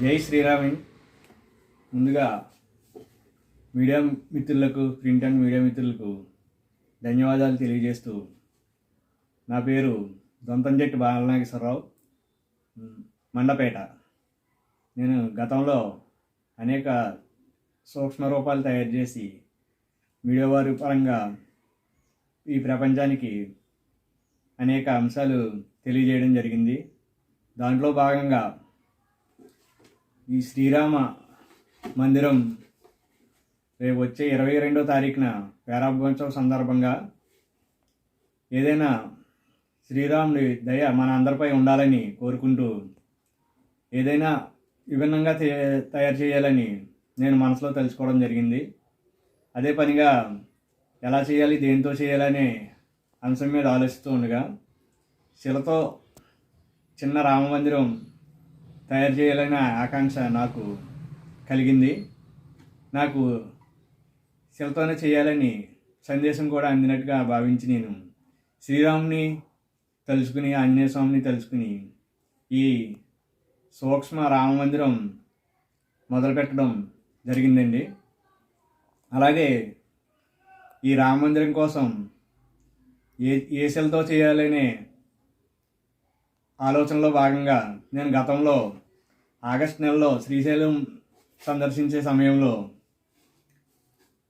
జై శ్రీరామి. ముందుగా మీడియా మిత్రులకు ప్రింట్ అండ్ మీడియా మిత్రులకు ధన్యవాదాలు తెలియజేస్తూ నా పేరు దొంతంజెట్టి బాలనాగేశ్వరరావు మండపేట. నేను గతంలో అనేక సూక్ష్మ రూపాలు తయారు చేసి మీడియా వారి పరంగా ఈ ప్రపంచానికి అనేక అంశాలు తెలియజేయడం జరిగింది. దాంట్లో భాగంగా ఈ శ్రీరామ మందిరం రేపు వచ్చే ఇరవై రెండో తారీఖున పేరాభోత్సవ సందర్భంగా ఏదైనా శ్రీరాముడి దయ మన అందరిపై ఉండాలని కోరుకుంటూ ఏదైనా విభిన్నంగా తే- తయారు చేయాలని నేను మనసులో తెలుసుకోవడం జరిగింది. అదే పనిగా ఎలా చేయాలి దేంతో చేయాలనే అంశం మీద ఆలోచిస్తూ ఉండగా శిలతో చిన్న రామ మందిరం తయారు చేయాలనే ఆకాంక్ష నాకు కలిగింది. నాకు శిలతోనే చేయాలని సందేశం కూడా అందినట్టుగా భావించి నేను శ్రీరాముని తలుచుకుని ఆంజనేయ స్వామిని తలుచుకుని ఈ సూక్ష్మ రామ మందిరం మొదలుపెట్టడం జరిగిందండి. అలాగే ఈ రామ మందిరం కోసం ఏ ఏ శిలతో చేయాలనే ఆలోచనలో భాగంగా నేను గతంలో ఆగస్ట్ నెలలో శ్రీశైలం సందర్శించే సమయంలో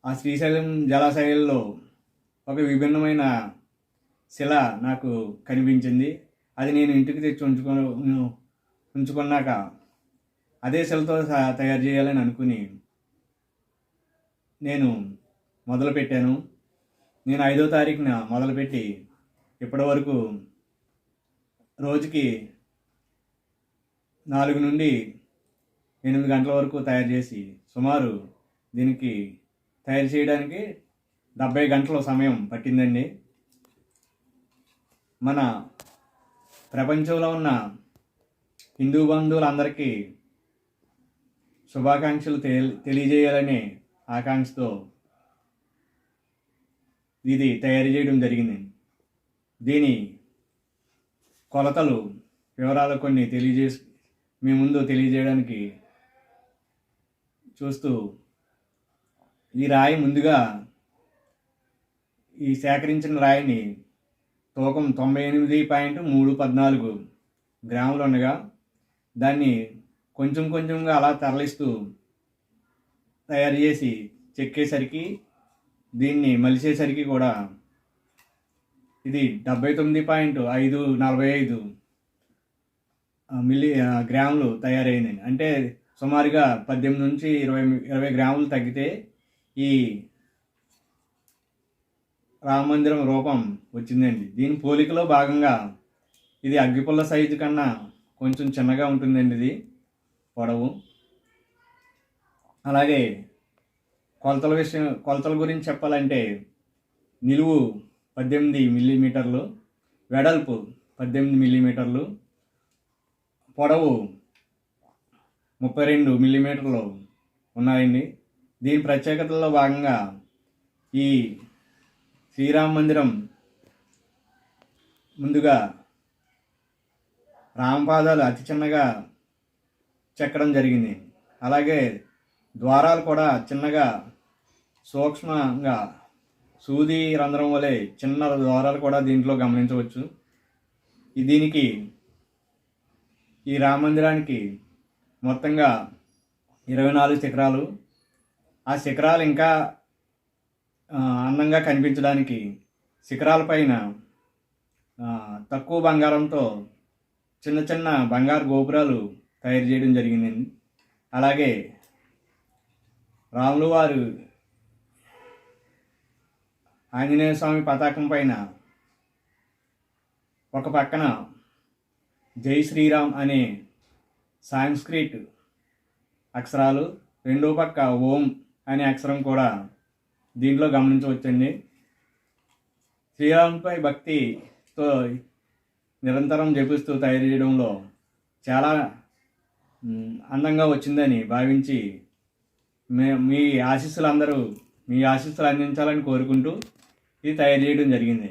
ఆ శ్రీశైలం జలాశయాల్లో ఒక విభిన్నమైన శిల నాకు కనిపించింది. అది నేను ఇంటికి తెచ్చి ఉంచుకో ఉంచుకున్నాక అదే శిలతో తయారు చేయాలని అనుకుని నేను మొదలుపెట్టాను. నేను ఐదో తారీఖున మొదలుపెట్టి ఇప్పటి వరకు రోజుకి నాలుగు నుండి ఎనిమిది గంటల వరకు తయారు చేసి సుమారు దీనికి తయారు చేయడానికి డెబ్బై గంటల సమయం పట్టిందండి. మన ప్రపంచంలో ఉన్న హిందూ బంధువులందరికీ శుభాకాంక్షలు తెలి తెలియజేయాలనే ఆకాంక్షతో ఇది తయారు చేయడం జరిగింది. దీని కొలతలు వివరాలు కొన్ని తెలియజేసి మీ ముందు తెలియజేయడానికి చూస్తూ ఈ రాయి ముందుగా ఈ సేకరించిన రాయిని తూకం తొంభై ఎనిమిది పాయింట్ మూడు పద్నాలుగు గ్రాములు ఉండగా దాన్ని కొంచెం కొంచెంగా అలా తరలిస్తూ తయారు చేసి చెక్కేసరికి దీన్ని మలిసేసరికి కూడా ఇది డెబ్బై తొమ్మిది పాయింట్ ఐదు నలభై ఐదు మిల్లీ గ్రాములు తయారైంది అంటే సుమారుగా పద్దెనిమిది నుంచి ఇరవై ఇరవై గ్రాములు తగ్గితే ఈ రామ మందిరం రూపం వచ్చిందండి. దీని పోలికలో భాగంగా ఇది అగ్గిపుల్ల సైజు కన్నా కొంచెం చిన్నగా ఉంటుందండి ఇది పొడవు. అలాగే కొలతల విషయం కొలతల గురించి చెప్పాలంటే నిలువు పద్దెనిమిది మిల్లీమీటర్లు వెడల్పు పద్దెనిమిది మిల్లీమీటర్లు పొడవు ముప్పై రెండు మిల్లీమీటర్లు ఉన్నాయండి. దీని ప్రత్యేకతల్లో భాగంగా ఈ శ్రీరామ మందిరం ముందుగా రామపాదాలు అతి చిన్నగా చెక్కడం జరిగింది. అలాగే ద్వారాలు కూడా చిన్నగా సూక్ష్మంగా సూది రంధ్రం వలె చిన్న ద్వారాలు కూడా దీంట్లో గమనించవచ్చు. దీనికి ఈ రామ మందిరానికి మొత్తంగా ఇరవై నాలుగు శిఖరాలు. ఆ శిఖరాలు ఇంకా అందంగా కనిపించడానికి శిఖరాలపైన తక్కువ బంగారంతో చిన్న చిన్న బంగారు గోపురాలు తయారు చేయడం జరిగిందండి అలాగే రాములు వారు ఆంజనేయ స్వామి పతాకం పైన ఒక పక్కన జై శ్రీరామ్ అనే సాంస్క్రిట్ అక్షరాలు రెండో పక్క ఓం అనే అక్షరం కూడా దీంట్లో గమనించవచ్చండి. శ్రీరాముపై భక్తితో నిరంతరం జపిస్తూ తయారు చేయడంలో చాలా అందంగా వచ్చిందని భావించి మే మీ ఆశీస్సులు అందరూ మీ ఆశీస్సులు అందించాలని కోరుకుంటూ ఇది తయారు చేయడం జరిగింది.